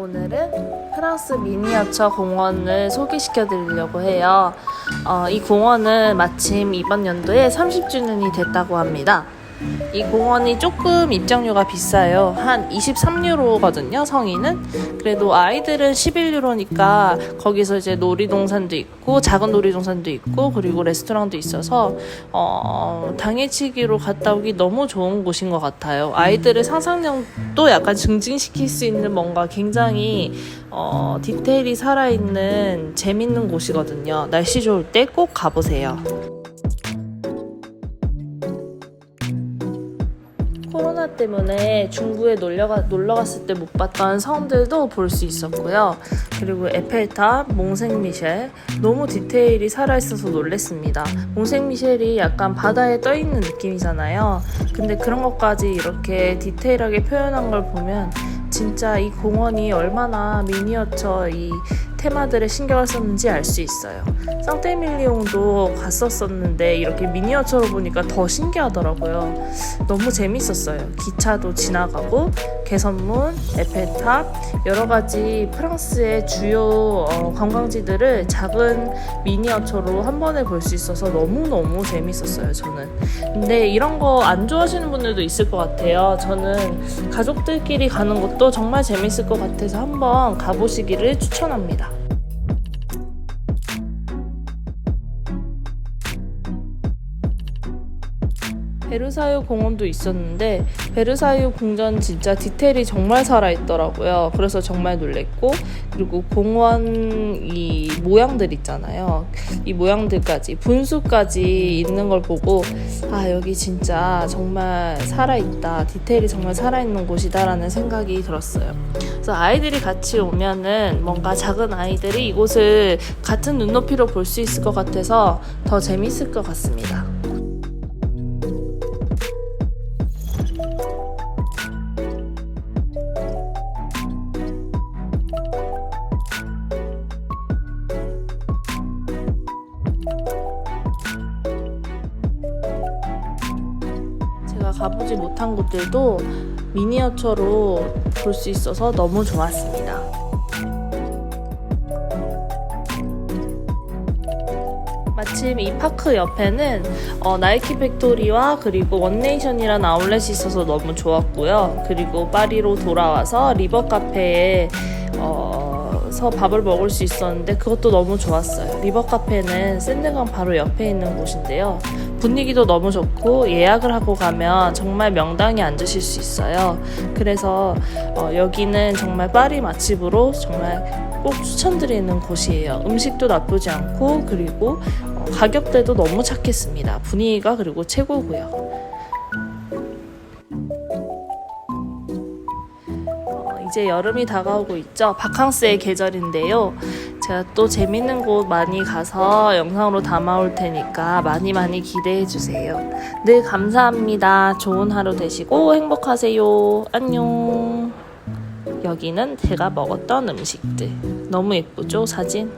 오늘은 프랑스 미니어처 공원을 소개시켜 드리려고 해요. 어, 이 공원은 마침 이번 연도에 30주년이 됐다고 합니다. 이 공원이 조금 입장료가 비싸요. 한 23유로거든요, 성인은. 그래도 아이들은 11유로니까 거기서 이제 놀이동산도 있고, 작은 놀이동산도 있고, 그리고 레스토랑도 있어서, 어, 당일치기로 갔다 오기 너무 좋은 곳인 것 같아요. 아이들의 상상력도 약간 증진시킬 수 있는 뭔가 굉장히, 어, 디테일이 살아있는 재밌는 곳이거든요. 날씨 좋을 때 꼭 가보세요. 코로나 때문에 중부에 놀러가, 놀러 갔을 때 못 봤던 성들도 볼 수 있었고요. 그리고 에펠탑, 몽생미셸 너무 디테일이 살아있어서 놀랬습니다. 몽생미셸이 약간 바다에 떠 있는 느낌이잖아요. 근데 그런 것까지 이렇게 디테일하게 표현한 걸 보면 진짜 이 공원이 얼마나 미니어처 이 테마들에 신경을 썼는지 알 수 있어요. 상테밀리옹도 갔었었는데 이렇게 미니어처로 보니까 더 신기하더라고요. 너무 재밌었어요. 기차도 지나가고 개선문, 에펠탑 여러 가지 프랑스의 주요 어, 관광지들을 작은 미니어처로 한 번에 볼 수 있어서 너무 너무 재밌었어요. 저는. 근데 이런 거 안 좋아하시는 분들도 있을 것 같아요. 저는 가족들끼리 가는 것도 정말 재밌을 것 같아서 한번 가보시기를 추천합니다. 베르사유 공원도 있었는데 베르사유 궁전 진짜 디테일이 정말 살아있더라고요. 그래서 정말 놀랬고 그리고 공원 이 모양들 있잖아요. 이 모양들까지 분수까지 있는 걸 보고 아 여기 진짜 정말 살아있다. 디테일이 정말 살아있는 곳이다라는 생각이 들었어요. 그래서 아이들이 같이 오면은 뭔가 작은 아이들이 이곳을 같은 눈높이로 볼 수 있을 것 같아서 더 재밌을 것 같습니다. 제가 가보지 못한 곳들도 미니어처로 볼 수 있어서 너무 좋았습니다. 마침 이 파크 옆에는 어, 나이키 팩토리와 그리고 원네이션이라는 아울렛이 있어서 너무 좋았고요. 그리고 파리로 돌아와서 리버 카페에 어, 서 밥을 먹을 수 있었는데 그것도 너무 좋았어요. 리버 카페는 샌드강 바로 옆에 있는 곳인데요. 분위기도 너무 좋고 예약을 하고 가면 정말 명당에 앉으실 수 있어요. 그래서 어, 여기는 정말 파리 맛집으로 정말 꼭 추천드리는 곳이에요. 음식도 나쁘지 않고 그리고 어, 가격대도 너무 착했습니다. 분위기가 그리고 최고고요. 이제 여름이 다가오고 있죠. 바캉스의 계절인데요. 제가 또 재밌는 곳 많이 가서 영상으로 담아올 테니까 많이 많이 기대해 주세요. 늘 감사합니다. 좋은 하루 되시고 행복하세요. 안녕. 여기는 제가 먹었던 음식들. 너무 예쁘죠, 사진?